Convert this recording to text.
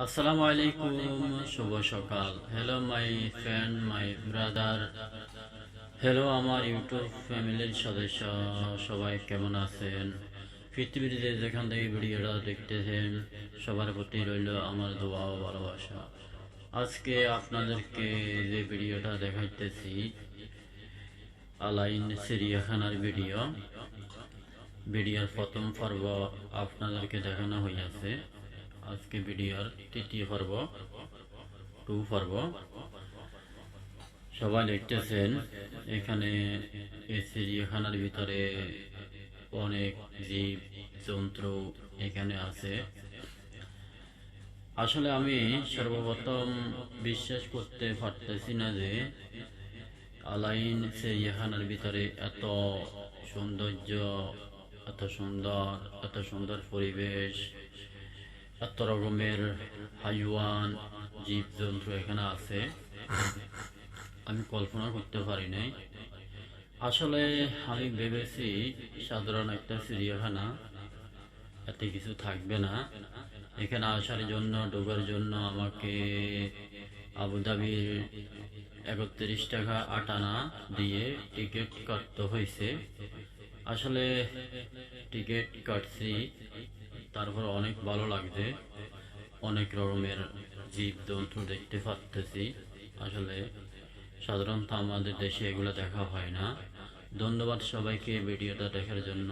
আসসালামু আলাইকুম শুভ সকাল। Hello my friend my brother hello আমার ইউটিউব ফ্যামিলির সদস্য। সবাই কেমন আছেন? পৃথিবীর যে যেখান থেকে ভিডিওটা দেখতেছেন, সবার প্রতি রইল আমার দোয়া ও ভালোবাসা। আজকে আপনাদেরকে যে ভিডিওটা দেখাইতেছি, আলাইন চিড়িয়াখানার ভিডিও। ভিডিওর প্রথম পর্ব আপনাদেরকে দেখানো হইয়াছে। আজকে ভিডিওর তৃতীয় পর্ব টু পর্ব। সবাই দেখতেছেন, এখানে এই চিড়িয়াখানার ভিতরে অনেক জীব, জন্তু এখানে আছে। আসলে আমি সর্বপ্রথম বিশ্বাস করতে পারতেছি না যে আলাইন চিড়িয়াখানার ভিতরে এত সৌন্দর্য, এত সুন্দর এত সুন্দর পরিবেশ এত রকমের হাইওয়ান জীব জন্তু এখানে আছে। আমি কল্পনা করতে পারি নাই। আসলে আমি ভেবেছি সাধারণ একটা চিড়িয়াখানা, এতে কিছু থাকবে না। এখানে আসার জন্য, ঢোকার জন্য আমাকে আবুধাবির একত্রিশ টাকা আটানা দিয়ে টিকিট কাটতে হয়েছে। আসলে টিকিট কাটছি তারপর অনেক ভালো লাগছে। অনেক রকমের জীব জন্তু দেখতে পারতেছি। আসলে সাধারণত আমাদের দেশে এগুলো দেখা হয় না। ধন্যবাদ সবাইকে ভিডিওটা দেখার জন্য।